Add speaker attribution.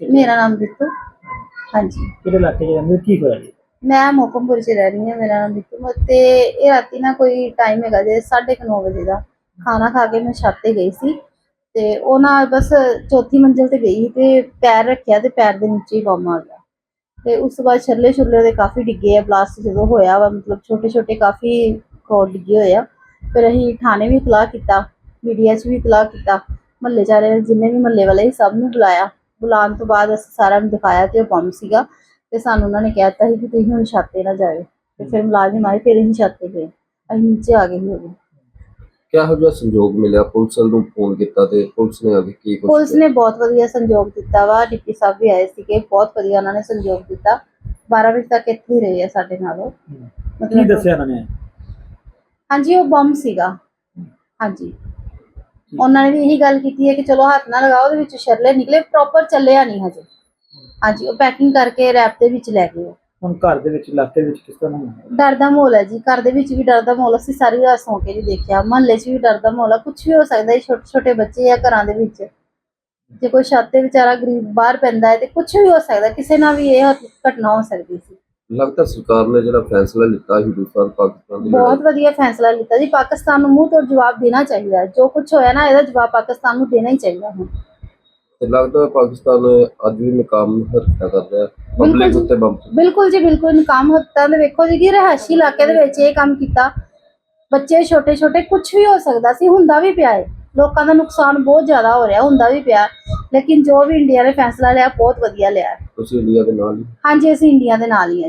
Speaker 1: ਮੇਰਾ ਨਾਮ ਬਿੱਟੂ ਹਾਂਜੀ।
Speaker 2: ਕਿਹੜੇ ਇਲਾਕੇ 'ਚ ਰਹਿੰਦੇ ਹੋ? ਕੀ ਹੋਇਆ ਜੀ?
Speaker 1: ਮੈਂ ਮੋਕਮਪੁਰ 'ਚ ਰਹਿ ਰਹੀ ਹਾਂ ਮੇਰਾ ਨਾਮ ਮ- ਤੇ ਇਹ ਰਾਤੀ ਨਾ ਕੋਈ ਟਾਈਮ ਹੈਗਾ ਜੇ 9:30 ਵਜੇ ਦਾ। ਖਾਣਾ ਖਾ ਕੇ ਮੈਂ ਛੱਤ ਤੇ ਗਈ ਸੀ। ਤੇ ਉਹ ਨਾ ਬਸ ਚੌਥੀ ਮੰਜ਼ਿਲ ਤੇ ਗਈ ਤੇ ਪੈਰ ਰੱਖਿਆ ਤੇ ਪੈਰ ਦੇ ਨੀਚੇ ਹੀ ਬੰਮ ਆ ਗਿਆ। ਤੇ ਉਸ ਤੋਂ ਬਾਅਦ ਛੱਲੇ ਛੁੱਲੇ ਉਹਦੇ ਕਾਫੀ ਡਿੱਗੇ ਆ। ਬਲਾਸਟ ਜਦੋਂ ਹੋਇਆ ਵਾ ਮਤਲਬ ਛੋਟੇ ਛੋਟੇ ਕਾਫੀ ਕਰੋੜ ਡਿੱਗੇ ਹੋਏ ਆ। ਫਿਰ ਅਸੀਂ ਥਾਣੇ ਵੀ ਇਤਲਾਹ ਕੀਤਾ ਮੀਡੀਆ 'ਚ ਵੀ ਇਤਲਾਹ ਕੀਤਾ। ਮਹੱਲੇ ਚਾਰੇ ਜਿੰਨੇ ਵੀ ਮਹੱਲੇ ਵਾਲੇ ਸੀ ਸਭ ਨੂੰ ਬੁਲਾਇਆ। ਬੁਲਾਉਣ ਤੋਂ ਬਾਅਦ ਅਸੀਂ ਸਾਰਿਆਂ ਨੂੰ ਦਿਖਾਇਆ ਤੇ ਉਹ ਬੰਮ ਸੀਗਾ ਤੇ ਸਾਨੂੰ ਉਹਨਾਂ ਨੇ ਕਹਿ ਦਿੱਤਾ ਸੀ ਕਿ ਤੁਸੀਂ ਹੁਣ ਛੱਤ ਤੇ ਨਾ ਜਾਇਓ। ਤੇ ਫਿਰ ਮੁਲਾਜ਼ਮ ਆਏ ਫਿਰ ਅਸੀਂ ਛੱਤ ਤੇ ਗਏ। ਅਸੀਂ ਨੀਚੇ ਆ ਗਏ ਉਦੋਂ
Speaker 3: ਕਿਹੋ ਜਿਹਾ ਸੰਯੋਗ ਮਿਲਿਆ? ਪੁਲਿਸ ਨੂੰ ਫੋਨ ਕੀਤਾ ਤੇ ਪੁਲਿਸ ਨੇ ਆ ਕੇ ਕੀ ਕੁਛ
Speaker 1: ਪੁਲਿਸ ਨੇ ਬਹੁਤ ਵਧੀਆ ਸੰਯੋਗ ਦਿੱਤਾ ਵਾ। ਡਿਪਟੀ ਸਾਹਿਬ ਵੀ ਆਏ ਸੀਗੇ ਬਹੁਤ ਵਧੀਆ ਉਹਨਾਂ ਨੇ ਸੰਯੋਗ ਦਿੱਤਾ। 12 ਵਜੇ ਤੱਕ ਇੱਥੇ ਹੀ ਰਹੇ ਆ ਸਾਡੇ ਨਾਲ ਉਹ।
Speaker 2: ਕੀ ਦੱਸਿਆ ਇਹਨਾਂ ਨੇ?
Speaker 1: ਹਾਂਜੀ ਉਹ ਬੰਮ ਸੀਗਾ। ਹਾਂਜੀ। ਉਹਨਾਂ ਨੇ ਵੀ ਇਹੀ ਗੱਲ ਕੀਤੀ ਹੈ ਕਿ ਚਲੋ ਹੱਥ ਨਾ ਲਗਾਓ ਉਹਦੇ ਵਿੱਚ ਸ਼ਰਲੇ ਨਿਕਲੇ ਪ੍ਰੋਪਰ ਚੱਲਿਆ ਨਹੀਂ ਹਜੇ। ਹਾਂਜੀ ਉਹ ਪੈਕਿੰਗ ਕਰਕੇ ਰੈਪ ਦੇ ਵਿੱਚ ਲੈ ਗਏ।
Speaker 2: ਹੁਣ ਘਰ ਦੇ ਵਿੱਚ ਇਲਾਕੇ ਵਿੱਚ ਕਿਸ ਤਰ੍ਹਾਂ ਹੋਇਆ
Speaker 1: ਡਰ ਦਾ ਮਾਹੌਲ ਹੈ ਜੀ। ਘਰ ਦੇ ਵਿੱਚ ਵੀ ਡਰ ਦਾ ਮਾਹੌਲ ਅਸੀਂ ਸਾਰੀ ਰਾਤ ਸੌਂ ਕੇ ਨਹੀਂ ਦੇਖਿਆ। ਮਹੱਲੇ 'ਚ ਵੀ ਡਰ ਦਾ ਮਾਹੌਲ ਆ। ਕੁਝ ਵੀ ਹੋ ਸਕਦਾ ਹੈ ਛੋਟੇ ਛੋਟੇ ਬੱਚੇ ਆ ਘਰਾਂ ਦੇ ਵਿੱਚ। ਜੇ ਕੋਈ ਛੱਤ ਤੇ ਵਿਚਾਰਾ ਗਰੀਬ ਬਾਹਰ ਪੈਂਦਾ ਹੈ ਤੇ ਕੁਝ ਵੀ ਹੋ ਸਕਦਾ। ਕਿਸੇ ਨਾਲ ਵੀ ਇਹ ਘਟਨਾ ਹੋ ਸਕਦੀ ਸੀ।
Speaker 3: ਲੱਗਦਾ ਸਰਕਾਰ ਨੇ ਜਿਹੜਾ ਫੈਸਲਾ ਲਿੱਤਾ ਹਿੰਦੁਸਤਾਨ ਪਾਕਿਸਤਾਨ ਦੀ
Speaker 1: ਬਹੁਤ ਵਧੀਆ ਫੈਸਲਾ ਲਿੱਤਾ ਜੀ। ਪਾਕਿਸਤਾਨ ਨੂੰ ਮੂੰਹ ਤੋਂ ਜਵਾਬ ਦੇਣਾ ਚਾਹੀਦਾ ਜੋ ਕੁਝ ਹੋਇਆ ਨਾ ਇਹਦਾ ਜਵਾਬ ਪਾਕਿਸਤਾਨ ਨੂੰ ਦੇਣਾ ਹੀ ਚਾਹੀਦਾ ਹੁਣ।
Speaker 3: ਤੇ ਲੱਗਦਾ ਪਾਕਿਸਤਾਨ ਅੱਜ ਵੀ ਨਕਾਮ ਹਰਕਤਾਂ ਕਰ ਰਿਹਾ ਪਬਲਿਕ। ਉੱਤੇ ਬੰਬ
Speaker 1: ਬਿਲਕੁਲ ਜੀ ਬਿਲਕੁਲ। ਨਕਾਮ ਹੱਤਾਂ ਦੇ ਵੇਖੋ ਜੀ ਕਿ ਰਿਹਾਇਸ਼ੀ ਇਲਾਕੇ ਦੇ ਵਿੱਚ ਇਹ ਕੰਮ ਕੀਤਾ। ਬੱਚੇ ਛੋਟੇ ਛੋਟੇ ਕੁਝ ਵੀ ਹੋ ਸਕਦਾ ਸੀ ਹੁੰਦਾ ਵੀ ਪਿਆ ਹੈ। ਲੋਕਾਂ ਦਾ ਨੁਕਸਾਨ ਬਹੁਤ ਜ਼ਿਆਦਾ ਹੋ ਰਿਹਾ ਹੁੰਦਾ ਵੀ ਪਿਆ। ਲੇਕਿਨ ਜੋ ਵੀ ਇੰਡੀਆ ਨੇ ਫੈਸਲਾ ਲਿਆ ਬਹੁਤ ਵਧੀਆ ਲਿਆ।
Speaker 3: ਤੁਸੀਂ ਇੰਡੀਆ ਦੇ ਨਾਲ ਹੀ?
Speaker 1: ਹਾਂਜੀ ਅਸੀਂ ਇੰਡੀਆ ਦੇ ਨਾਲ ਹੀ ਹਾਂ